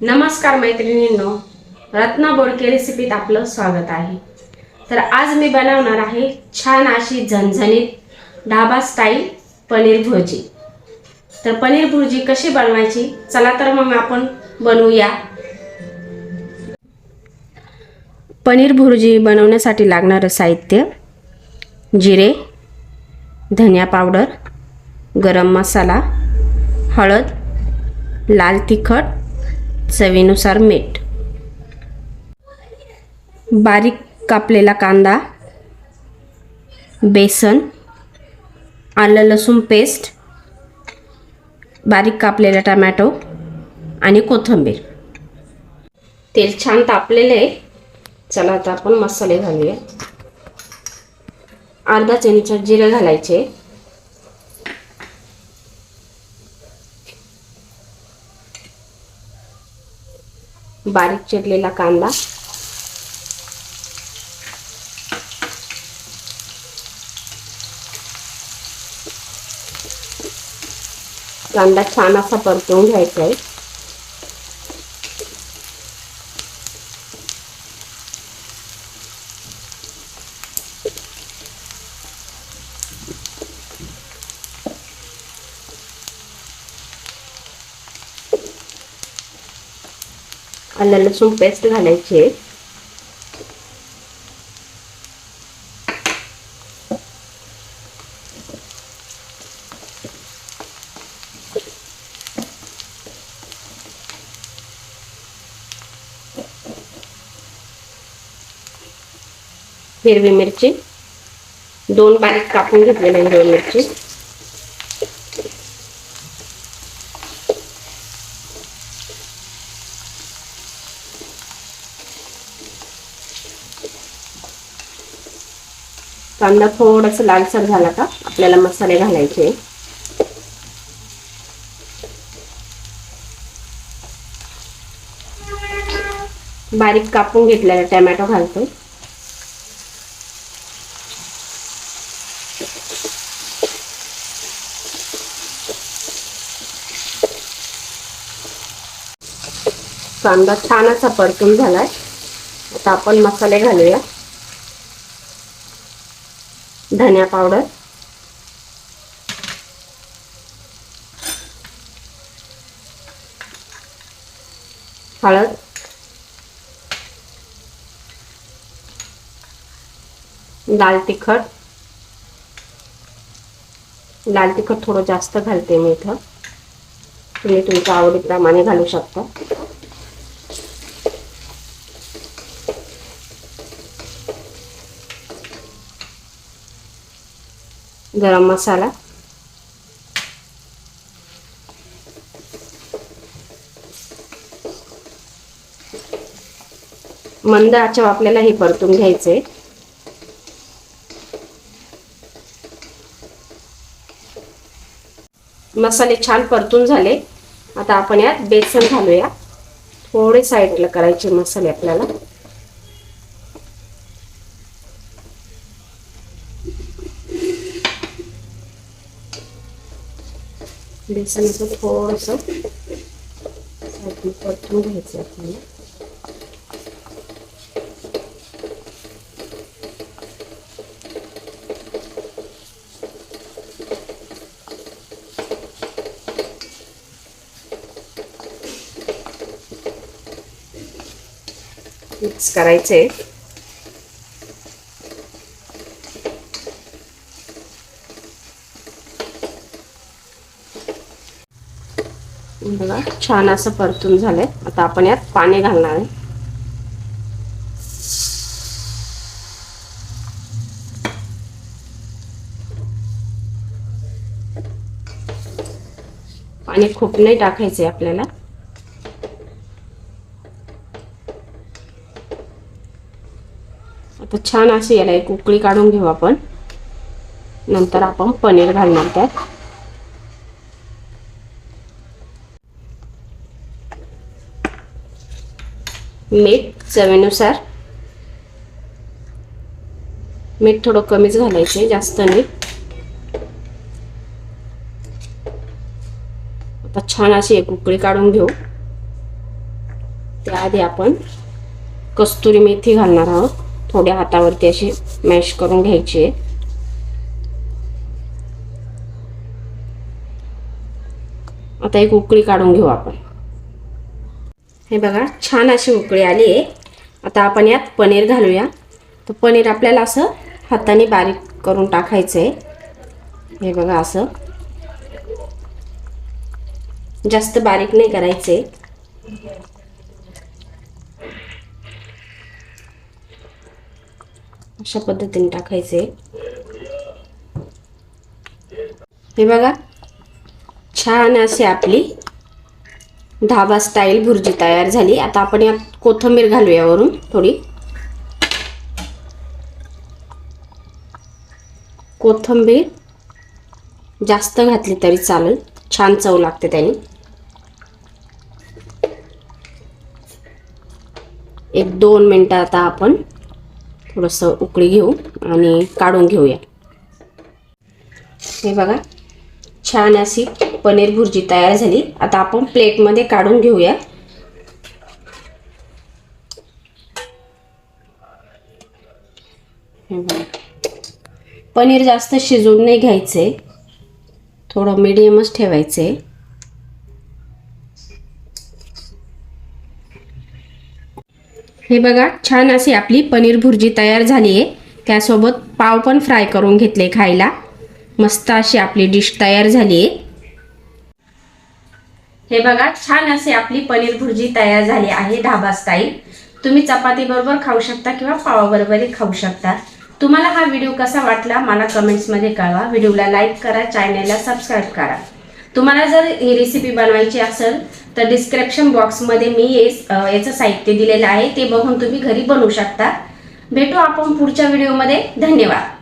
नमस्कार मैत्रिणींनो रत्ना बोडके रेसिपीत आपलं स्वागत आहे. तर आज मी बनवणार आहे छान अशी झणझणीत ढाबा स्टाईल पनीर भुर्जी. तर पनीर भुर्जी कशी बनवायची? चला तर मग आपण बनवूया. पनीर भुर्जी बनवण्यासाठी लागणारं साहित्य जिरे धनिया पावडर गरम मसाला हळद लाल तिखट चवीनुसार मीठ. बारीक कापलेला कांदा बेसन आलं लसूण पेस्ट बारीक कापलेला टमॅटो आणि कोथिंबीर. तेल छान तापलेलं आहे. चला आता आपण मसाले घालूया. अर्धा चमचा जिरे घालायचे. बारीक चिरलेला कांदा. कांदा छान असा परतवून घ्यायचा आहे. आलं लसूण पेस्ट घालायची. आहे हिरवी मिरची. दोन बारीक कापून घेतलेल्या हिरवी मिरची. कांदा थोडासा लालसर झाला का आपल्याला मसाले घालायचे. बारीक कापून घेतलेला टॅमॅटो घालतो कांदा छान असा परतून झालाय. आता आपण मसाले घालूया. धनिया पावडर हळद लाल तिखट। लाल तिखट थोडं जास्त घालते मी इथं। तुम्ही तुमच्या आवडीप्रमाणे घालू शकता. गरम मसाला. मंद आचव आपल्याला हे परतून घ्यायचे मसाले छान परतून झाले. आता आपण यात बेसन घालूया. थोडे साईडला करायचे मसाले आपल्याला. बेसनाचं असं थोडंसं परतून घ्यायचं आपल्याला. मिक्स करायचं आहे बघा. छान असं परतून झालंय. आता आपण यात पाणी घालणार आहे. पाणी खूप नाही टाकायचंय आपल्याला. आता छान अशी याला एक उकळी काढून घेऊ आपण. नंतर आपण पनीर घालणार त्यात. मीठ चवीनुसार. मीठ थोडं कमीच घालायचे जास्त नाही. आता छान अशी एक उकळी काढून घेऊ. त्याआधी आपण कस्तुरी मेथी घालणार आहोत. थोड्या हातावरती अशी मॅश करून घ्यायची आहे. आता एक उकळी काढून घेऊ आपण. हे बघा छान अशी उकळी आली आहे. आता आपण यात पनीर घालूया. तर पनीर आपल्याला असं हाताने बारीक करून टाकायचं आहे हे बघा असं. जास्त बारीक नाही करायचे अशा पद्धतीने टाकायचे हे बघा छान अशी आपली धाबा स्टाईल भुर्जी तयार झाली. आता आपण यात कोथिंबीर घालूया वरून थोडी. कोथिंबीर जास्त घातली तरी चालेल. छान चव लागते त्याने. एक दोन मिनटं आता आपण थोडंसं उकळी घेऊ आणि काढून घेऊया. हे बघा छान अशी पनीर भुर्जी तयार झाली. आता आपण प्लेटमध्ये काढून घेऊया. पनीर जास्त शिजवून नाही घ्यायचे. थोडं मिडियमच ठेवायचे. हे बघा छान अशी आपली पनीर भुर्जी तयार झाली आहे. त्यासोबत पाव पण फ्राय करून घेतले खायला. मस्त अशी आपली डिश तयार झाली आहे. हे बघा छान असे आपली पनीर भुर्जी तयार झाली आहे ढाबा स्टाईल तुम्ही चपाती बरोबर खाऊ शकता किंवा पावाबरोबरही खाऊ शकता. तुम्हाला हा व्हिडिओ कसा वाटला मला कमेंट्समध्ये कळवा. व्हिडिओला लाईक करा चॅनलला सबस्क्राईब करा. तुम्हाला जर ही रेसिपी बनवायची असेल तर डिस्क्रिप्शन बॉक्समध्ये मी याचं साहित्य दिलेलं आहे ते बघून तुम्ही घरी बनवू शकता. भेटू आपण पुढच्या व्हिडिओमध्ये धन्यवाद.